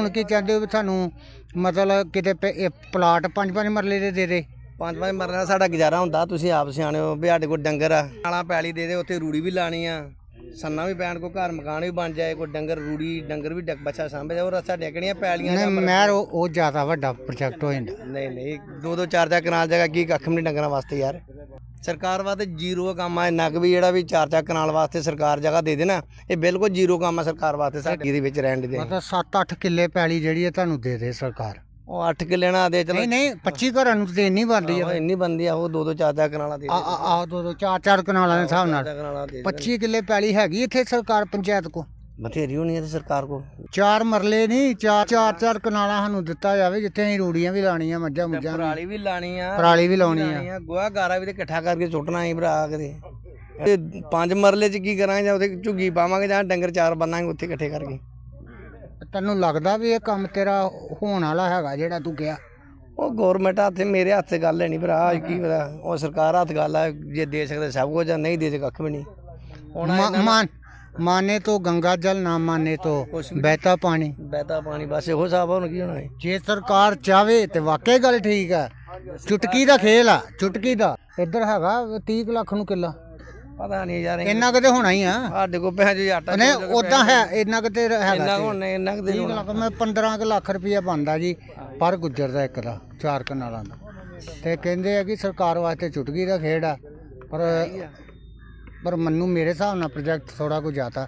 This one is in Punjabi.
ਹੁਣ ਕੀ ਚਾਹੁੰਦੇ ਹੋ ਵੀ ਸਾਨੂੰ ਮਤਲਬ ਕਿਤੇ ਪ- ਇਹ ਪਲਾਟ ਪੰਜ ਪੰਜ ਮਰਲੇ ਦੇ ਦੇ ਦੇ। ਪੰਜ ਪੰਜ ਮਰਲੇ ਨਾਲ ਸਾਡਾ ਗੁਜ਼ਾਰਾ ਹੁੰਦਾ ਤੁਸੀਂ ਆਪ ਸਿਆਣੇ ਹੋ ਵੀ ਸਾਡੇ ਕੋਲ ਡੰਗਰ ਆ। ਨਾਲਾ ਪੈਲੀ ਦੇ ਦੇ ਉੱਥੇ ਰੂੜੀ ਵੀ ਲਾਣੀ ਆ। ਸੰਨਾ ਵੀ ਪੈਣ ਕੋ ਘਰ ਮਕਾਨ ਵੀ ਬਣ ਜਾਏ ਕੋਈ ਡੰਗਰ ਰੂੜੀ ਡੰਗਰ ਵੀ ਡੱਕ ਬੱਚਾ ਸਾਂਭੇ ਉਹ ਰਸਾ ਡੇਕਣੀਆਂ ਪੈਲੀਆਂ ਨਹੀਂ ਜਾਂ ਮੈਂ ਉਹ ਉਹ ਜ਼ਿਆਦਾ ਵੱਡਾ ਪ੍ਰੋਜੈਕਟ ਹੋ ਜਾਂਦਾ। ਨਹੀਂ ਨਹੀਂ ਦੋ ਦੋ ਚਾਰ ਚਾਰ ਕਨਾਲ ਜਗ੍ਹਾ ਕੀ ਕੱਖ ਵੀ ਨਹੀਂ ਡੰਗਰਾਂ ਵਾਸਤੇ ਯਾਰ। ਸਰਕਾਰ ਵਾਸਤੇ ਜ਼ੀਰੋ ਕੰਮ ਆ ਇੰਨਾ ਕੁ ਵੀ ਜਿਹੜਾ ਵੀ ਚਾਰ ਚਾਰ ਕਨਾਲ ਵਾਸਤੇ ਸਰਕਾਰ ਜਗ੍ਹਾ ਦੇ ਦੇ ਨਾ ਇਹ ਬਿਲਕੁਲ ਜ਼ੀਰੋ ਕੰਮ ਆ ਸਰਕਾਰ ਵਾਸਤੇ ਸਾਡੀ ਦੇ ਵਿੱਚ ਰਹਿਣ ਦੇ ਮਤਲਬ 7-8 ਕਿੱਲੇ ਪੈਲੀ ਜਿਹੜੀ ਹੈ ਤੁਹਾਨੂੰ ਦੇ ਦੇ ਸਰਕਾਰ। ਉਹ 8 ਕਿੱਲੇ ਨਾ ਦੇ ਚਲੋ ਨਹੀਂ ਨਹੀਂ 25 ਘਰਾਂ ਨੂੰ ਤੇ ਇੰਨੀ ਬਣਦੀ ਹੈ ਇੰਨੀ ਬੰਦੀ ਆ ਉਹ ਦੋ ਦੋ ਚਾਰ ਚਾਰ ਕਨਾਲਾਂ ਦੇ ਆ ਆ ਆ ਦੋ ਦੋ ਚਾਰ ਚਾਰ ਕਨਾਲਾਂ ਦੇ ਹਿਸਾਬ ਨਾਲ। ਚਾਰ ਕਨਾਲਾਂ ਦੇ 25 ਕਿੱਲੇ ਪੈਲੀ ਹੈਗੀ ਇੱਥੇ ਸਰਕਾਰ ਪੰਚਾਇਤ ਕੋ ਬਥੇਰੀ ਹੋਣੀ ਹੈ ਤੇ ਸਰਕਾਰ ਕੋ ਚਾਰ ਮਰਲੇ ਨਹੀਂ ਚਾਰ ਚਾਰ ਚਾਰ ਕਨਾਲਾਂ ਸਾਨੂੰ ਦਿੱਤਾ ਜਾਵੇ ਜਿੱਥੇ ਅਸੀਂ ਰੂੜੀਆਂ ਵੀ ਲਾਣੀਆਂ ਮੱਝਾਂ ਮੁੱਝਾਂ ਪਰਾਲੀ ਵੀ ਲਾਣੀ ਆ ਪਰਾਲੀ ਵੀ ਲਾਉਣੀ ਆ। ਗੋਹਾ ਗਾਰਾ ਵੀ ਤੇ ਇਕੱਠਾ ਕਰਕੇ ਸੁੱਟਣਾ ਹੀ ਭਰਾ ਕਰੇ ਤੇ ਪੰਜ ਮਰਲੇ ਚ ਕੀ ਕਰਾਂਗੇ ਜਾਂ ਉਹਦੇ ਝੁੱਗੀ ਪਾਵਾਂਗੇ ਜਾਂ ਡੰਗਰ ਚਾਰ ਬੰਨਾਂਗੇ ਉੱਥੇ ਇਕੱਠੇ ਕਰਕੇ। ਤੈਨੂੰ ਲੱਗਦਾ ਵੀ ਇਹ ਕੰਮ ਤੇਰਾ ਹੋਣ ਵਾਲਾ ਹੈਗਾ ਜਿਹੜਾ ਤੂੰ ਕਿਹਾ? ਉਹ ਗਵਰਨਮੈਂਟ ਹੱਥ ਮੇਰੇ ਹੱਥ 'ਚ ਗੱਲ ਹੈ ਨਹੀਂ ਭਰਾ ਕੀ ਪਤਾ। ਉਹ ਸਰਕਾਰ ਹੱਥ ਗੱਲ ਆ ਜੇ ਦੇ ਸਕਦੇ ਸਭ ਕੁਝ ਜਾਂ ਨਹੀਂ ਦੇ ਸਕਦੇ ਕੱਖ ਵੀ ਨਹੀਂ ਹੁਣ ਮਾਨ ਮਾਨੇ ਤੋਂ ਗੰਗਾ ਜਲ ਨਾ ਮਾਨੇ ਤੋਂ ਬਹਿਤਾ ਪਾਣੀ। ਬਹਿਤਾ ਪਾਣੀ ਬਸ ਇਹੋ ਹਿਸਾਬ ਆ, ਹੁਣ ਕੀ ਹੋਣਾ ਹੈ ਜੇ ਸਰਕਾਰ ਚਾਵੇ ਤੇ ਵਾਕਈ ਗੱਲ ਠੀਕ ਆ। ਚੁਟਕੀ ਦਾ ਖੇਲ ਆ ਚੁਟਕੀ ਦਾ। ਇੱਧਰ ਹੈਗਾ 30 ਕੁ ਲੱਖ ਨੂੰ ਕਿੱਲਾ। ਪਤਾ ਨਹੀਂ ਯਾਰ ਇੰਨਾ ਕਿਤੇ ਹੋਣਾ ਹੀ ਆ। ਸਾਡੇ ਕੋਲ ਪੈਸੇ ਜੋ ਆਟਾ ਨਹੀਂ ਉਦਾਂ ਹੈ ਇੰਨਾ ਕਿਤੇ ਹੈਗਾ ਇੰਨਾ ਕੁ ਹੁਣ ਇੰਨਾ ਕੁ ਦੇ 30 ਲੱਖ ਮੈਂ 15 ਕੁ ਲੱਖ ਰੁਪਇਆ ਬਣਦਾ ਜੀ ਪਰ ਗੁੱਜਰ ਦਾ ਇੱਕ ਦਾ ਚਾਰ ਕਨਾਲਾਂ ਦਾ। ਤੇ ਕਹਿੰਦੇ ਆ ਕਿ ਸਰਕਾਰ ਵਾਸਤੇ ਚੁਟਕੀ ਦਾ ਖੇਡ ਆ ਪਰ ਪਰ ਮੈਨੂੰ ਮੇਰੇ ਹਿਸਾਬ ਨਾਲ ਪ੍ਰੋਜੈਕਟ ਥੋੜਾ ਕੁ ਜ਼ਿਆਦਾ